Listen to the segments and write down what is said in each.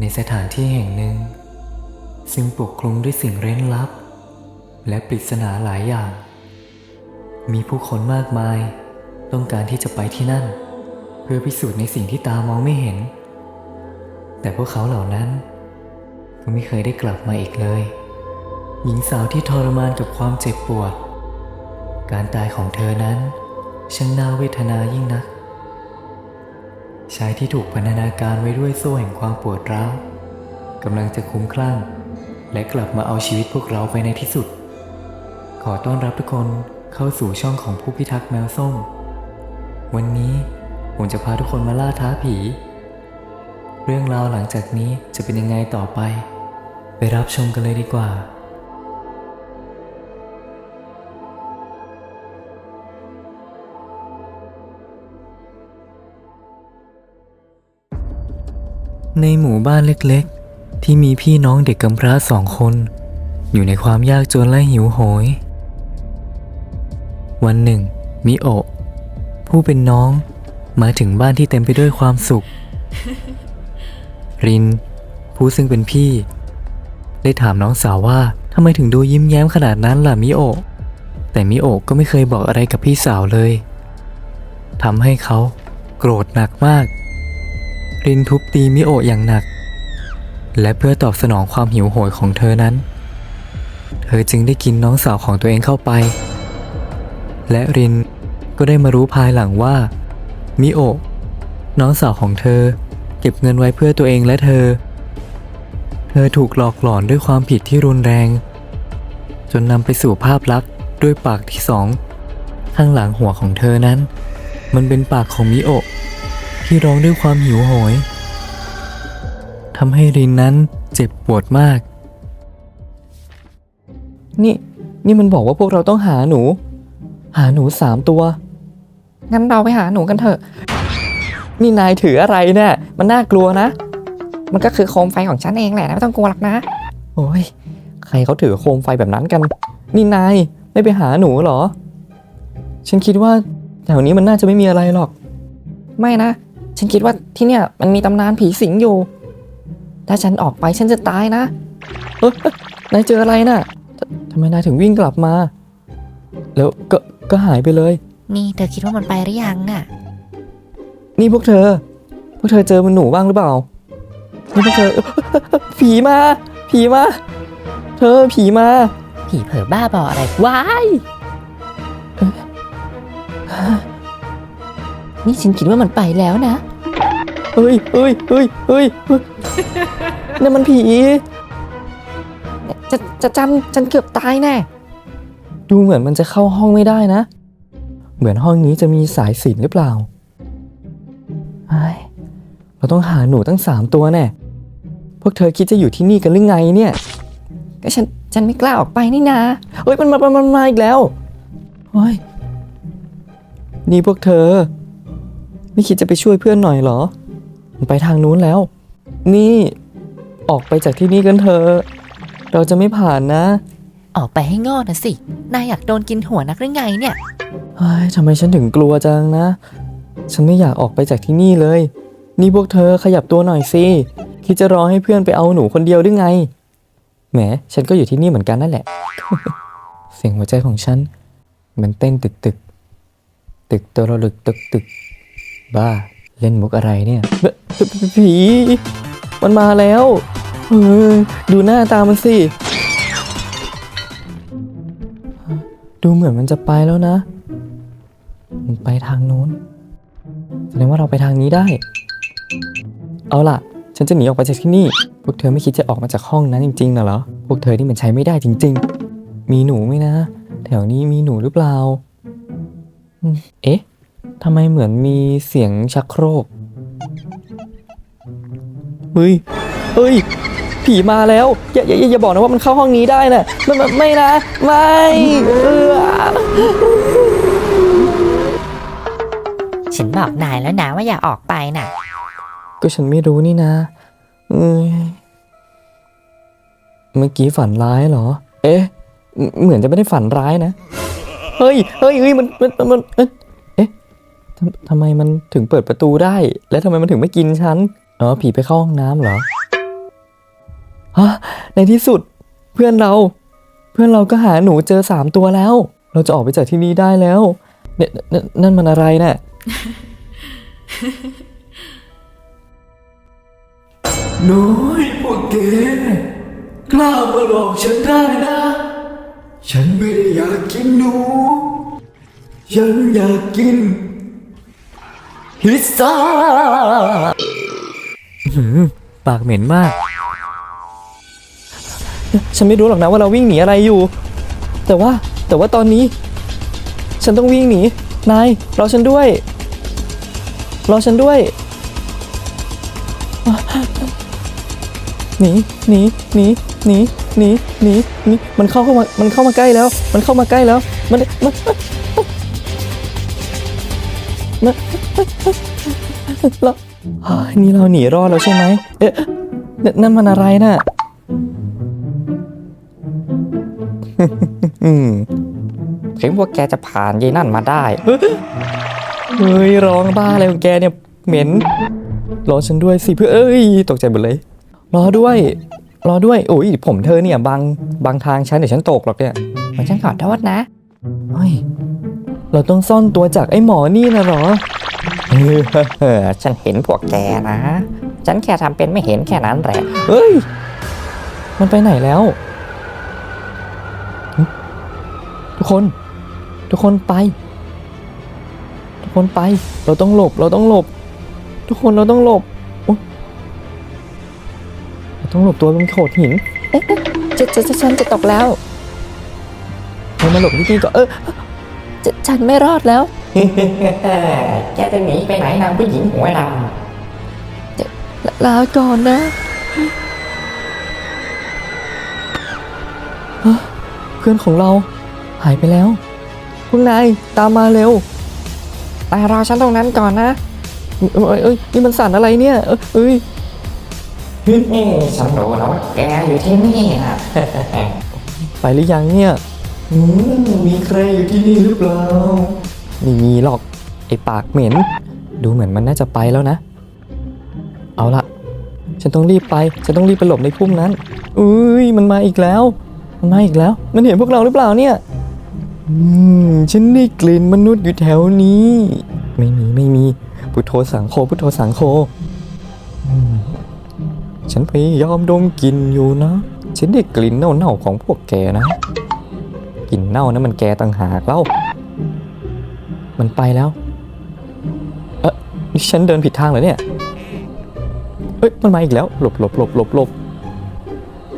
ในสถานที่แห่งหนึ่ง ซึ่งปกคลุมด้วยสิ่งเร้นลับ และปริศนาหลายอย่าง มีผู้คนมากมายต้องการที่จะไปที่นั่น เพื่อพิสูจน์ในสิ่งที่ตามองไม่เห็น แต่พวกเขาเหล่านั้น ก็ไม่เคยได้กลับมาอีกเลย หญิงสาวที่ทรมานกับความเจ็บปวด การตายของเธอนั้นช่างน่าเวทนายิ่งนัก ชายที่ถูกพันธนาการไว้ด้วยโซ่แห่งความปวดร้าวกำลังจะคุ้มคลั่ง และกลับมาเอาชีวิตพวกเราไปในที่สุด ขอต้อนรับทุกคนเข้าสู่ช่องของผู้พิทักษ์แมวส้ม วันนี้ผมจะพาทุกคนมาล่าท้าผี เรื่องราวหลังจากนี้จะเป็นยังไงต่อไป ไปรับชมกันเลยดีกว่า ในหมู่บ้านเล็กๆ ที่มีพี่น้องเด็กกำพร้าสองคน อยู่ในความยากจนและหิวโหย วันหนึ่ง มิโอะผู้เป็นน้องมาถึงบ้านที่เต็มไปด้วยความสุข ริน ผู้ซึ่งเป็นพี่ ได้ถามน้องสาวว่าทำไมถึงดูยิ้มแย้มขนาดนั้นล่ะมิโอะแต่มิโอะก็ไม่เคยบอกอะไรกับพี่สาวเลยทำให้เขาโกรธหนักมาก รินทุบตีมิโอะอย่างหนัก และเพื่อตอบสนองความหิวโหยของเธอนั้น เธอจึงได้กินน้องสาวของตัวเองเข้าไป และรินก็ได้มารู้ภายหลังว่า มิโอะน้องสาวของเธอ เก็บเงินไว้เพื่อตัวเองและเธอ เธอถูกหลอกหลอนด้วยความผิดที่รุนแรง จนนำไปสู่ภาพลักษณ์ด้วยปากที่สองข้างหลังหัวของเธอนั้น มันเป็นปากของมิโอะ ที่ร้องด้วยความหิวโหยทำให้รินนั้นเจ็บปวดมาก นี่นี่มันบอกว่าพวกเราต้องหาหนู หาหนูสามตัว งั้นเราไปหาหนูกันเถอะ นี่นายถืออะไรเนี่ย มันน่ากลัวนะ มันก็คือโคมไฟของฉันเองแหละนะไม่ต้องกลัวหรอกนะ โอ้ย ใครเขาถือโคมไฟแบบนั้นกัน นี่นายไม่ไปหาหนูเหรอ ฉันคิดว่าแถวนี้มันน่าจะไม่มีอะไรหรอก ไม่นะ ฉันคิดว่าที่เนี่ยมันมีตำนานผีสิงอยู่ ถ้าฉันออกไปฉันจะตายนะเอ้ยเอ้ยนายเจออะไรน่ะททำไมนายถึงวิ่งกลับมา แล้วก็ก็หายไปเลย นี่เธอคิดว่ามันไปหรือยังอะนี่พวกเธอ พวกเธอเจอมันหนูบ้างหรือเปล่า นี่พวกเธอ ผีมา ผีมา เธอผีมา ผีเผลอบ้าบออะไรว้าย นี่ฉันคิดว่ามันไปแล้วนะเฮ้ยเฮ้ยเฮ้ยเฮ้ยเฮ้ยนั่นมันผีจะจะจำฉันเกือบตายแน่ ดูเหมือนมันจะเข้าห้องไม่ได้นะ เหมือนห้องนี้จะมีสายสิญจนหรือเปล่าไอ้ยเราต้องหาหนูตั้งสามตัวแน่ พวกเธอคิดจะอยู่ที่นี่กันหรือไงเนี่ย ก็ฉันฉันไม่กล้าออกไปนี่นาเฮ้ยมันมามันมันมาอีกแล้วเฮ้ยนี่พวกเธอ ไม่คิดจะไปช่วยเพื่อนหน่อยเหรอมันไปทางนู้นแล้ว นี่ออกไปจากที่นี่กันเถอะเราจะไม่ผ่านนะ ออกไปให้งอดนะสิ นายอยากโดนกินหัวนักหรือไงเนี่ย เฮ้ยทำไมฉันถึงกลัวจังนะ ฉันไม่อยากออกไปจากที่นี่เลย นี่พวกเธอขยับตัวหน่อยสิ คิดจะรอให้เพื่อนไปเอาหนูคนเดียวหรือไง แหม ฉันก็อยู่ที่นี่เหมือนกันนั่นแหละ เสียงหัวใจของฉัน มันเต้นตึกตึกตึกตัวระลึกตึกตึก บ้า เล่นมุกอะไรเนี่ย ผี มันมาแล้วเออดูหน้าตามันสิ ดูเหมือนมันจะไปแล้วนะ มันไปทางนู้น แสดงว่าเราไปทางนี้ได้ เอาล่ะ ฉันจะหนีออกไปจากที่นี่ พวกเธอไม่คิดจะออกมาจากห้องนั้นจริงๆนะเหรอ พวกเธอนี่มันใช้ไม่ได้จริง ๆ มีหนูไหมนะ แถวนี้มีหนูหรือเปล่า เอ๊ะ ทำไมเหมือนมีเสียงชักโครก เฮ้ย เฮ้ย ผีมาแล้ว อย่าอย่าอย่าอย่าบอกนะว่ามันเข้าห้องนี้ได้นะไม่ไม่ไม่นะ ไม่ เออฉันบอกนายแล้วนะว่าอย่าออกไปน่ะ ก็ฉันไม่รู้นี่นะเอ้ยเมื่อกี้ฝันร้ายเหรอ เอ๊ะ เหมืเหมือนจะไม่ได้ฝันร้ายนะ เฮ้ย เฮ้ยเฮ้ยมัน มัน มันเอ๊ะเอ๊ะ ทำทำไมมันถึงเปิดประตูได้ แล้วทำไมมันถึงไม่กินฉันอ๋อผีไปเข้าห้องน้ำเหรอฮะในที่สุดเพื่อนเรา เพื่อนเราก็หาหนูเจอสามตัวแล้ว เราจะออกไปจากที่นี่ได้แล้วเนี่ยนนนั่นมันอะไรน่ะน้อยพวกแกกล้ามาหลอกฉันได้นะ ฉันไม่ได้อยากกินหนู ฉันอยากกิน พิซซ่าปากเหม็นมาก ฉันไม่รู้หรอกนะว่าเราวิ่งหนีอะไรอยู่ แต่ว่าแต่ว่าตอนนี้ ฉันต้องวิ่งหนี นายรอฉันด้วย รอฉันด้วย หนีหนีหนีหนีหนีหนีหนีมันเข้าเข้ามา มันเข้ามาใกล้แล้ว มันเข้ามาใกล้แล้ว มันมัน เราเฮ้ยนี่เราหนีรอดแล้วใช่ไหมเอ๊ะนนั่นมันอะไรน่ะ อืมถึงพวกแกจะผ่านยายนั่นมาได้ เฮ้ยร้องบ้าอะไรของแกเนี่ยเหม็นรอฉันด้วยสิเพื่อเอ้ย ตกใจหมดเลย รอด้วย รอด้วยโอ้ยผมเธอเนี่ยบังบังทางฉันเดี๋ยวฉันตกหรอกเนี่ยมันฉันขอโทษนะเฮ้ย เราต้องซ่อนตัวจากไอ้หมอนี่นะเหรอเออฉันเห็นพวกแกนะ ฉันแค่ทำเป็นไม่เห็นแค่นั้นแหละเฮ้ย มันไปไหนแล้ว ทุกคน ทุกคนไป ทุกคนไป เราต้องหลบ เราต้องหลบ ทุกคนเราต้องหลบโอ๊ยเราต้องหลบตัวบนโขดหินเอ๊ะจะจะจะฉันจะตกแล้วเรามาหลบที่นี่ก่อนเออ จะฉันไม่รอดแล้วแกจะหนีไปไหนนางผู้หญิงหัวดลลาก่อนนะฮะเพื่อนของเรา หายไปแล้วพวกนายตามมาเร็วำแต่รอฉันตรงนั้นก่อนนะ เอ้ยเอ้ยนี่มันสั่นอะไรเนี่ย เอ้ยเอ้ยฉันรู้แล้วว่าแกอยู่ที่นี่นะไปหรือยังเนี่ย มีใครอยู่ที่นี่หรือเปล่าไม่มีหรอก ไอ้ปากเหม็น ดูเหมือนมันน่าจะไปแล้วนะ เอาละฉันต้องรีบไป ฉันต้องรีบไปหลบในพุ่มนั้น อุ้ย มันมาอีกแล้ว มันมาอีกแล้ว มันเห็นพวกเราหรือเปล่าเนี่ย อืม ฉันได้กลิ่นมนุษย์อยู่แถวนี้ ไม่มี ไม่มี พุทโธสังโฆ พุทโธสังโฆอืมฉันพยายามดมกลิ่นอยู่นะ ฉันได้กลิ่นเน่าๆของพวกแกนะ กลิ่นเน่านะมันแกต่างหากเล่ามันไปแล้ว เอ๊ะนี่ฉันเดินผิดทางเหรอเนี่ยเอ้ยมันมาอีกแล้ว หลบหลบหลบหลบหลบ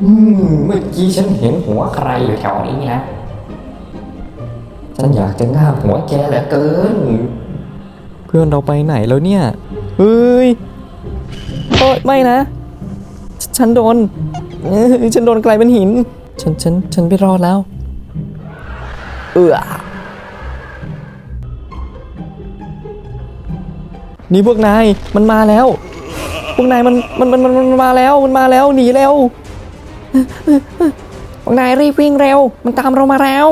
อืมเมื่อกี้ฉันเห็นหัวใครอยู่แถวนี้นะ ฉันอยากจะง่ามหัวแกเหลือเกิน เพื่อนเราไปไหนแล้วเนี่ย เฮ้ยโอ๊ยไม่นะฉฉันโดนเอ้ยฉันโดนกลายเป็นหิน ฉันฉันฉันไม่รอดแล้ว เอือนี่พวกนายมันมาแล้ว พวกนายมันมันมันมันมันมาแล้วมันมาแล้วหนีแล้วพวกนายรีบวิ่งเร็ว มันตามเรามาแล้ว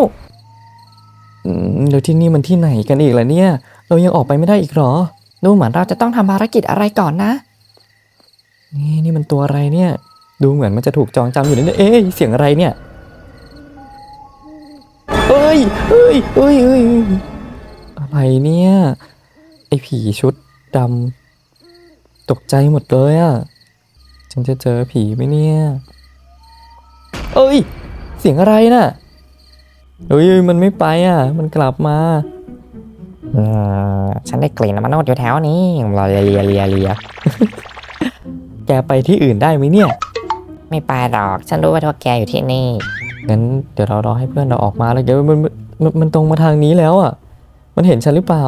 อืมแล้วที่นี่มันที่ไหนกันอีกล่ะเนี่ย เรายังออกไปไม่ได้อีกหรอ ดูเหมือนเราจะต้องทำภารกิจอะไรก่อนนะ นี่นี่มันตัวอะไรเนี่ย ดูเหมือนมันจะถูกจองจำอยู่นี่เอ๊ะเสียงอะไรเนี่ย ยเอ้ยเอ้ยเอ้ยเอ้ยอะไรเนี่ย ไอผีชุดดำตกใจหมดเลยอะ่ะฉันจะเจอผีไหมเนี่ยเอ้ย เสียงอะไรน่ะเฮ้ยมันไม่ไปอะ มันกลับมาอืมฉันได้กลิ่นมนุษย์อยู่แถวนี้เลียเลียเลียเลียแกไปที่อื่นได้ไหมเนี่ย ไม่ไปหรอก ฉันรู้ว่าพวกแกอยู่ที่นี่ งั้นเดี๋ยวเรารอให้เพื่อนเราออกมาแล้วเดี๋ยวมันมันมันมันตรงมาทางนี้แล้วอะ มันเห็นฉันหรือเปล่า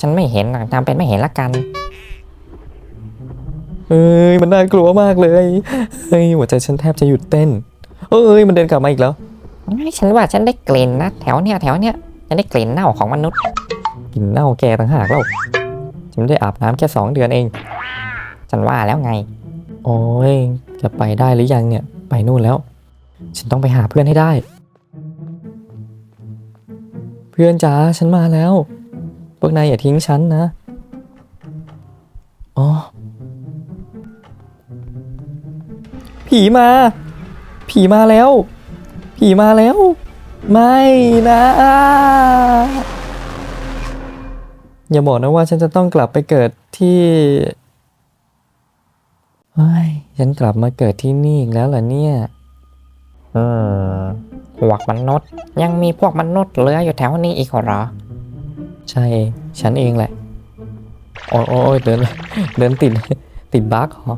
ฉันไม่เห็นหรอกทำเป็นไม่เห็นละกันเอ้ยมันน่ากลัวมากเลยเฮ้ยหัวใจฉันแทบจะหยุดเต้นเอ้ยมันเดินกลับมาอีกแล้วฉันว่าฉันได้กลิ่นนะแถวเนี้ยแถวเนี้ยฉันได้กลิ่นเน่าของมนุษย์กลินเน่าแกต่างหากแล้วฉันไม่ได้อาบน้ำแค่สองเดือนเอง ฉันว่าแล้วไง โอ้ยจะไปได้หรือยังเนี่ยไปนู่นแล้ว ฉันต้องไปหาเพื่อนให้ได้ เพื่อนจ๋าฉันมาแล้ว พวกนายอย่าทิ้งฉันนะ อ๋อ ผีมา ผีมาแล้ว ผีมาแล้ว ไม่นะ อย่าบอกนะว่าฉันจะต้องกลับไปเกิดที่เฮ้ยฉันกลับมาเกิดที่นี่อีกแล้วเหรอเนี่ย อืมพวกมนุษย์ ยังมีพวกมนุษย์เหลืออยู่แถวนี้อีกเหรอ ใช่ ฉันเองแหละ โอ้ยโอ้ยเดิน เดินติด ติดบั๊กเหรอ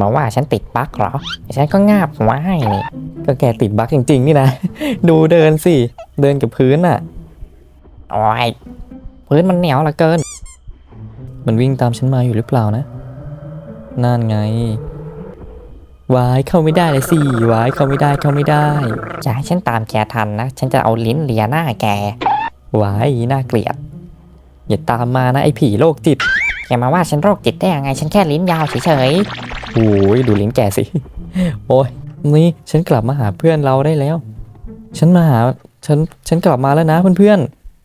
มาว่าฉันติดปลั๊กเหรอ ฉันก็งาบหัวให้นี่ ก็แกติดบั๊กจริง ๆ นี่นะ ดูเดินสิ เดินกับพื้นอะ โอ้ย พื้นมันเหนียวเหลือเกิน มันวิ่งตามฉันมาอยู่หรือเปล่านะ นั่นไง วายเข้าไม่ได้เลยสิวายเข้าไม่ได้เข้าไม่ได้จะให้ฉันตามแกทันนะ ฉันจะเอาลิ้นเลียหน้าแกวายน่าเกลียด อย่าตามมานะไอ้ผีโรคจิต แกมาว่าฉันโรคจิตได้ยังไง ฉันแค่ลิ้นยาวเฉยโอ้ยดูลิ้นแกสิ โอ้ยนี่ฉันกลับมาหาเพื่อนเราได้แล้ว ฉันมาหาฉันฉันกลับมาแล้วนะเพื่อน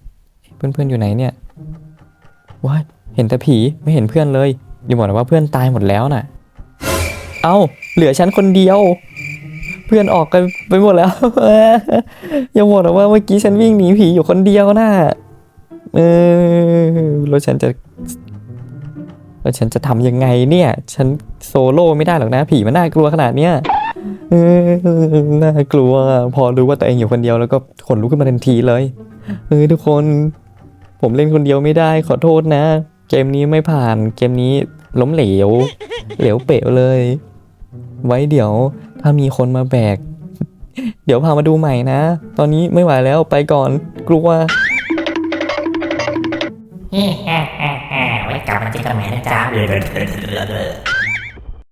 ๆ เพื่อนๆอยู่ไหนเนี่ยว้ายเห็นแต่ผีไม่เห็นเพื่อนเลยอย่าบอกนะว่าเพื่อนตายหมดแล้วน่ะ เอ้า เหลือฉันคนเดียว เพื่อนออกกันไปหมดแล้ว อย่าบอกนะว่าเมื่อกี้ฉันวิ่งหนีผีอยู่คนเดียวน่ะเออแล้วฉันจะแล้วฉันจะทำยังไงเนี่ย ฉันโซโล่ไม่ได้หรอกนะ ผีมันน่ากลัวขนาดเนี้ยเออน่ากลัว พอรู้ว่าตัวเองอยู่คนเดียวแล้วก็ขนลุกขึ้นมาทันทีเลยเออทุกคน ผมเล่นคนเดียวไม่ได้ขอโทษนะ เกมนี้ไม่ผ่าน เกมนี้ล้มเหลว เหลวเป๋วเลย ไว้เดี๋ยวถ้ามีคนมาแบก เดี๋ยวพามาดูใหม่นะ ตอนนี้ไม่ไหวแล้วไปก่อนกลัวๆไว้กลับมาเจอกันใหม่นะจ๊ะ